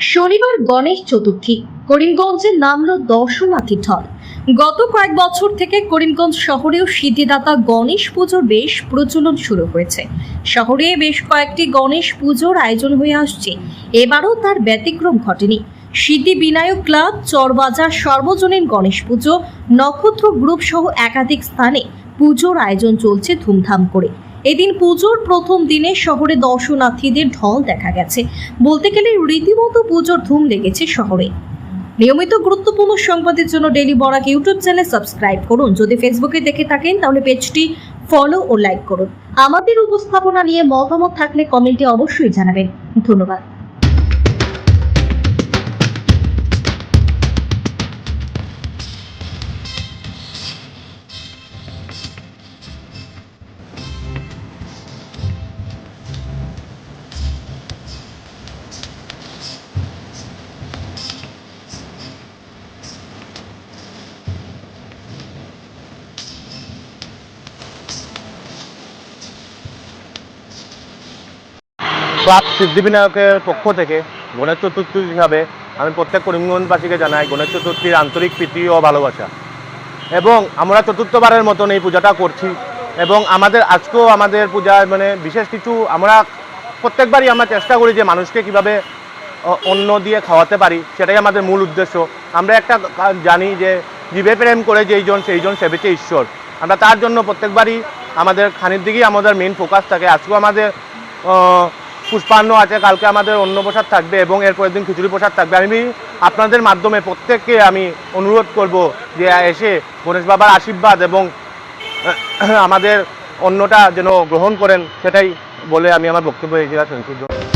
শনিবার গণেশ চতুর্থী, করিমগঞ্জে নামলো দর্শনার্থী ঢল। গত কয়েক বছর থেকে করিমগঞ্জ শহরেও সিদ্ধিদাতা গণেশ পুজোর বেশ প্রচলন শুরু হয়েছে। শহরে বেশ কয়েকটি গণেশ পুজোর আয়োজন হয়ে আসছে। এবারও তার ব্যতিক্রম ঘটেনি। সিদ্ধি বিনায়ক ক্লাব, চরবাজার সর্বজনীন গণেশ পুজো, নক্ষত্র গ্রুপ সহ একাধিক স্থানে পুজোর আয়োজন চলছে ধুমধাম করে। এদিন পুজোর প্রথম দিনে শহরে দর্শনার্থীদের ঢল দেখা গেছে। বলতে গেলে রীতিমতো পুজোর ধুম লেগেছে শহরে। নিয়মিত গুরুত্বপূর্ণ সংবাদের জন্য daily Barak YouTube channel subscribe করুন। যদি ফেসবুকে দেখে থাকেন, তাহলে পেজটি ফলো ও লাইক করুন। আমাদের উপস্থাপনা নিয়ে মতামত থাকলে কমেন্টে অবশ্যই জানাবেন। ধন্যবাদ। ক্লাব সিদ্ধিবিনায়কের পক্ষ থেকে গণেশ চতুর্থী হিসাবে আমি প্রত্যেক করিমগঞ্জবাসীকে জানাই গণেশ চতুর্থীর আন্তরিক প্রীতি ও ভালোবাসা। এবং আমরা চতুর্থবারের মতন এই পূজাটা করছি। এবং আমাদের আজকেও আমাদের পূজায় মানে বিশেষ কিছু আমরা প্রত্যেকবারই আমরা চেষ্টা করি যে মানুষকে কীভাবে অন্য দিয়ে খাওয়াতে পারি, সেটাই আমাদের মূল উদ্দেশ্য। আমরা একটা জানি যে জীবে প্রেম করে যেইজন সেইজন সেবেছে ঈশ্বর। আমরা তার জন্য প্রত্যেকবারই আমাদের খানির দিকেই আমাদের মেন ফোকাস থাকে। আজকেও আমাদের পুষ্পান্ন আছে, কালকে আমাদের অন্য প্রসাদ থাকবে এবং এরপরের দিন খিচুড়ি প্রসাদ থাকবে। আমি আপনাদের মাধ্যমে প্রত্যেককে আমি অনুরোধ করব যে এসে গণেশ বাবার আশীর্বাদ এবং আমাদের অন্যটা যেন গ্রহণ করেন, সেটাই বলে আমি আমার বক্তব্য এই জেলা সংক্ষিপ্ত